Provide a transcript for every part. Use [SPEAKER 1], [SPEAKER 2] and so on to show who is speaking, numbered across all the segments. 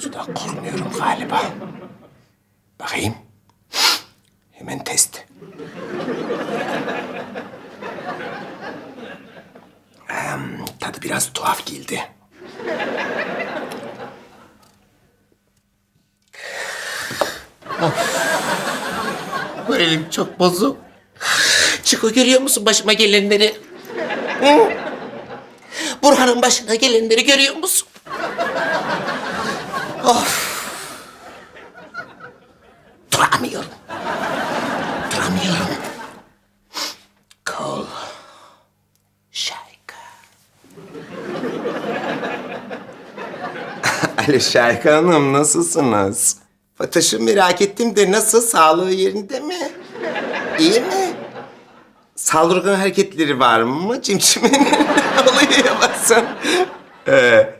[SPEAKER 1] Sudan korkmuyorum galiba. Bakayım. Hemen test. Em, tadı biraz tuhaf geldi. Moralim çok bozuk. Çıkı görüyor musun başıma gelenleri? Burhan'ın başına gelenleri görüyor musun? Of. Duramıyorum. Duramıyorum. Kol. Şarkı. Alo Şarkı Hanım nasılsınız? Fatoş'u merak ettim de nasıl? Sağlığı yerinde mi? İyi mi? Saldırgan hareketleri var mı? Cimcimenin oluyor yapasın. Ee,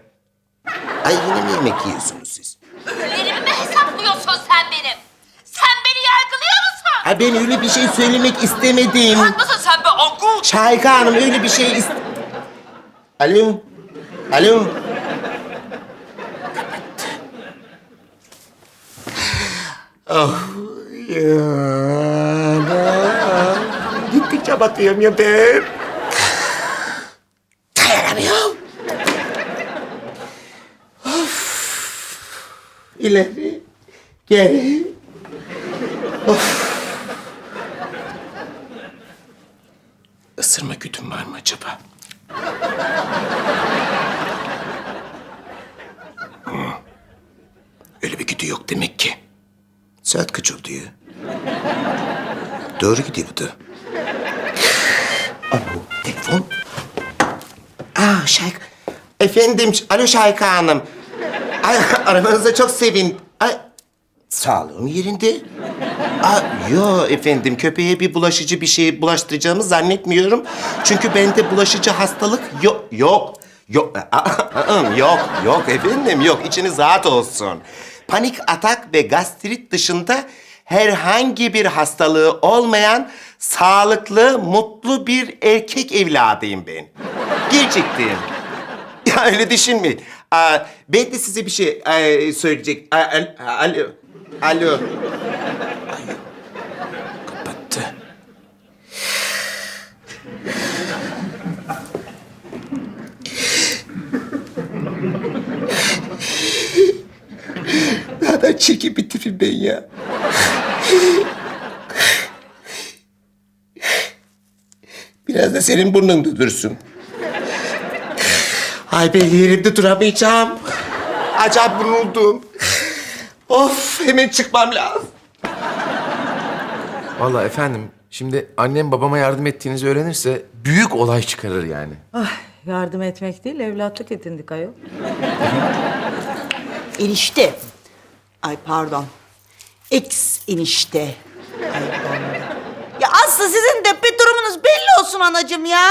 [SPEAKER 1] ay yine mi yemek yiyorsunuz siz?
[SPEAKER 2] Öğlerimi mi hesaplıyorsun sen benim? Sen beni yargılıyor musun?
[SPEAKER 1] Ay ben öyle bir şey söylemek istemedim.
[SPEAKER 2] Haklısın sen be angut.
[SPEAKER 1] Şahika Hanım öyle bir şey ist... Alo? Alo? Oh, ya. Gittikçe batıyorum ya ben. Dayanamıyorum. İleri, geri. Isırma güdüm var mı acaba? Hı. Öyle bir güdü yok demek ki. Saat kaç oldu ya? Doğru gidiyor bu da. Alo, telefon. Aa, Şahik. Efendim, alo Şahika Hanım. Ay, aramanıza çok sevin. Ay, sağlığım yerinde. Aa, yo efendim köpeğe bir bulaşıcı bir şey bulaştıracağımı zannetmiyorum. Çünkü bende bulaşıcı hastalık yok. Yok. Yok. Yok. Yok efendim yok. İçiniz rahat olsun. Panik atak ve gastrit dışında herhangi bir hastalığı olmayan sağlıklı, mutlu bir erkek evladıyım ben. Gerçekten. Ya öyle düşünmeyin. Aa, ben de size bir şey e, söyleyecek. Al- Alo. Alo. Kapattı. Daha da çirkin bir tipim ben ya. Biraz da senin burnunda dursun. Ay ben yerimde duramayacağım. Acayip bunuldum. Of hemen çıkmam lazım.
[SPEAKER 3] Vallahi efendim şimdi annem babama yardım ettiğinizi öğrenirse büyük olay çıkarır yani.
[SPEAKER 4] Ah, yardım etmek değil, evlatlık edindik ayol.
[SPEAKER 5] Enişte. Ay pardon. Ex enişte. Ay. Ya Aslı sizin de bir durumunuz belli olsun anacığım ya.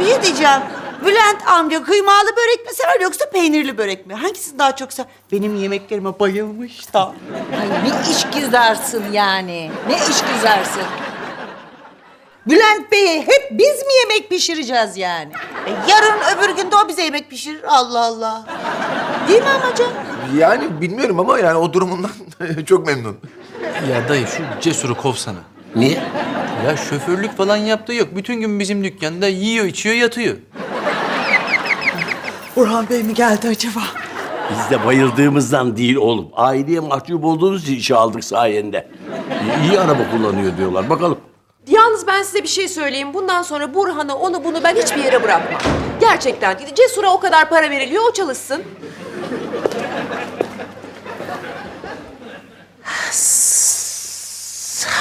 [SPEAKER 5] Bir şey diyeceğim. Bülent amca kıymalı börek mi sever yoksa peynirli börek mi? Hangisini daha çok sever? Benim yemeklerime bayılmış da.
[SPEAKER 4] Ay ne iş güzelsin yani. Ne iş güzelsin. Bülent Bey'e hep biz mi yemek pişireceğiz yani?
[SPEAKER 5] E, yarın öbür gün de o bize yemek pişirir. Allah Allah. Değil mi amacım?
[SPEAKER 3] Yani bilmiyorum ama yani o durumundan çok memnun.
[SPEAKER 6] Ya dayı şu cesuru kovsana.
[SPEAKER 1] Niye?
[SPEAKER 6] Ya şoförlük falan yaptığı yok. Bütün gün bizim dükkanda yiyor, içiyor, yatıyor.
[SPEAKER 5] Burhan Bey mi geldi acaba?
[SPEAKER 7] Biz de bayıldığımızdan değil oğlum. Aileye mahcup olduğumuz için işe aldık sayende. İyi, iyi araba kullanıyor diyorlar. Bakalım.
[SPEAKER 8] Yalnız ben size bir şey söyleyeyim. Bundan sonra Burhan'ı, onu bunu ben hiçbir yere bırakmam. Gerçekten. Cesur'a o kadar para veriliyor, o çalışsın.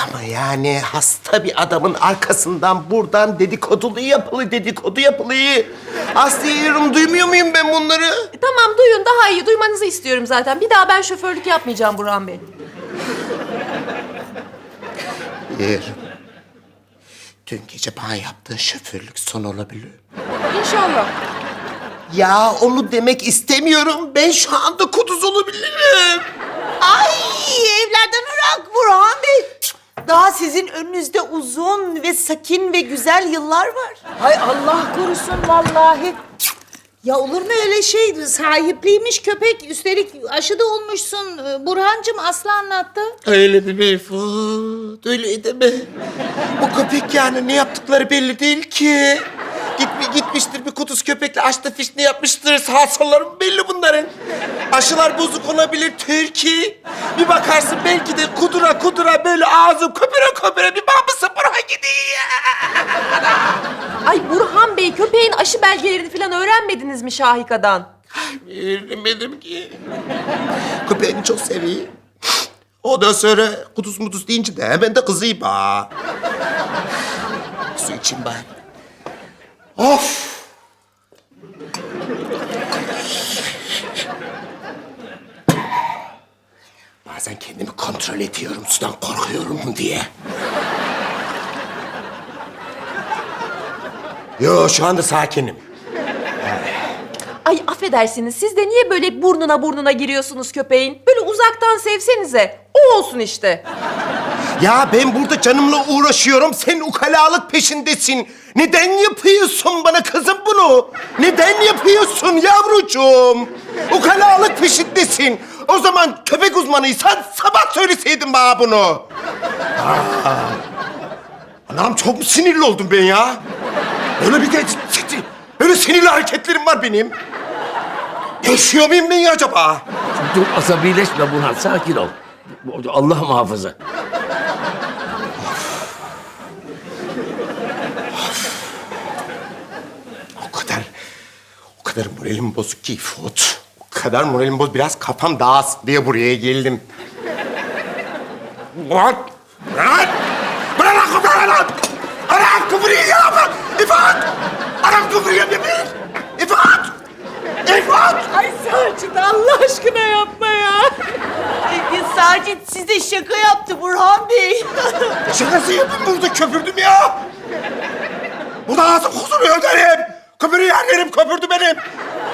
[SPEAKER 1] Ama yani hasta bir adamın arkasından buradan dedikodulu yapılı dedikodu yapılıyor. Aslı'ya yorum duymuyor muyum ben bunları?
[SPEAKER 8] E, tamam duyun, daha iyi. Duymanızı istiyorum zaten. Bir daha ben şoförlük yapmayacağım Burhan Bey.
[SPEAKER 1] Yer. Dün gece bana yaptığın şoförlük son olabilir.
[SPEAKER 8] İnşallah.
[SPEAKER 1] Ya onu demek istemiyorum. Ben şu anda kuduz olabilirim.
[SPEAKER 5] Ay evlerden ırak Burhan Bey. Daha sizin önünüzde uzun ve sakin ve güzel yıllar var.
[SPEAKER 4] Ay Allah korusun vallahi. Ya olur mu öyle şey? Sahipliymiş köpek. Üstelik aşı da olmuşsun. Ee, Burhancığım Aslı anlattı.
[SPEAKER 1] Öyle mi Meyfut? Öyle de mi? Bu köpek yani ne yaptıkları belli değil ki. Gitmi, gitmiştir bir kuduz köpekle açta fişni yapmıştır. Sağ solları belli bunların. Aşılar bozuk olabilir Türkiye. Bir bakarsın belki de kudura kudura böyle ağzı köpüre köpüre bir babası buraya gidiyor.
[SPEAKER 8] Ay Burhan Bey köpeğin aşı belgelerini falan öğrenmediniz mi Şahika'dan?
[SPEAKER 1] Bilmedim ki. Köpeğini çok seviyor. Ondan sonra kuduz muduz deyince de hemen de kızıyım ha. Su için bari. Of! Bazen kendimi kontrol ediyorum sudan korkuyorum diye. Yo şu anda sakinim.
[SPEAKER 8] Ay affedersiniz siz de niye böyle burnuna burnuna giriyorsunuz köpeğin? Böyle uzaktan sevsenize. O olsun işte.
[SPEAKER 1] Ya ben burada canımla uğraşıyorum. Sen ukalalık peşindesin. Neden yapıyorsun bana kızım bunu? Neden yapıyorsun yavrucuğum? Ukalalık peşindesin. O zaman köpek uzmanıysan sabah söyleseydin bana bunu. Aa, Anam çok mu sinirli oldum ben ya? Öyle bir de öyle sinirli hareketlerim var benim. Yaşıyor muyum ben ya acaba?
[SPEAKER 7] Dur asabileşme Burhan sakin ol. Allah muhafaza.
[SPEAKER 1] O kadar, o kadar moralim bozuk ki Fuat. O kadar moralim bozuk. Biraz kafam dağılsın diye buraya geldim. Bırak! Bırak! Bırak kıvırı lan! Anam kıvırıyor ya bak! İfat! Anam kıvırıyor bebeğim! İfat! İfat!
[SPEAKER 5] Ay Sacit Allah aşkına yapma ya. Ay, Sacit size şaka yaptı Burhan Bey.
[SPEAKER 1] Şakası yapayım burada köpürdüm ya! Burada ağzım kusuruyor derim! Köpürüyor annem köpürdü benim!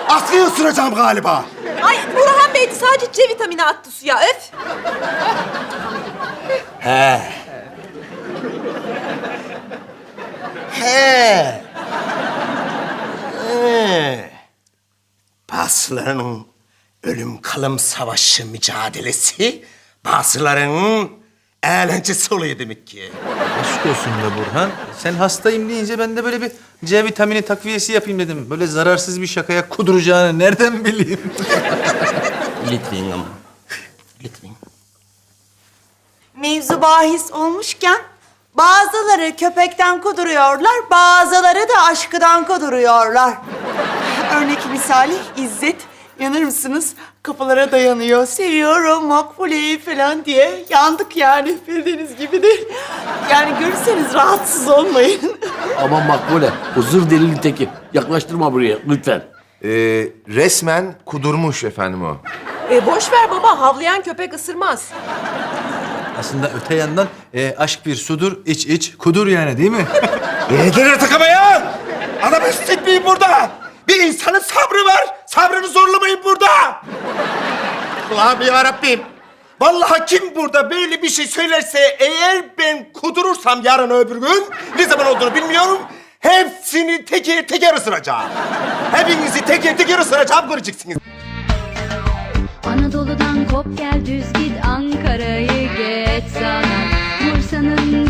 [SPEAKER 1] Aslı'yı ısıracağım galiba.
[SPEAKER 8] Ay Burhan Bey sadece C vitamini attı suya öf.
[SPEAKER 1] He. He. He. Bazılarının ölüm kalım savaşı mücadelesi, bazılarının eğlencesi oluyor demek ki.
[SPEAKER 6] Aşk olsun be Burhan. Sen hastayım deyince ben de böyle bir C vitamini takviyesi yapayım dedim. Böyle zararsız bir şakaya kuduracağını nereden bileyim?
[SPEAKER 1] Lütfen ama. Lütfen.
[SPEAKER 5] Mevzu bahis olmuşken bazıları köpekten kuduruyorlar, bazıları da aşkıdan kuduruyorlar. Örnek misali İzzet, yanır mısınız? Kapılara dayanıyor, seviyorum Makbule'yi falan diye. Yandık yani bildiğiniz gibi değil. Yani görürseniz rahatsız olmayın.
[SPEAKER 7] Aman makbule. Huzur delili teki. Yaklaştırma buraya lütfen.
[SPEAKER 3] Ee, resmen kudurmuş efendim o.
[SPEAKER 8] E, boş ver baba havlayan köpek ısırmaz.
[SPEAKER 6] Aslında öte yandan e, aşk bir sudur, iç iç kudur yani değil mi?
[SPEAKER 1] Yeter artık ama ya! Adam hissetmeyin burada! Bir insanın sabrı var! Sabrını zorlamayın burada! Allah'ım ya Rabbim! Vallahi kim burada böyle bir şey söylerse eğer ben kudurursam yarın öbür gün ne zaman olduğunu bilmiyorum. Hepsini teker teker ısıracağım. Hepinizi teker teker ısıracağım göreceksiniz.
[SPEAKER 9] Anadolu'dan kop gel düz git Ankara'yı geç sana Bursa'nın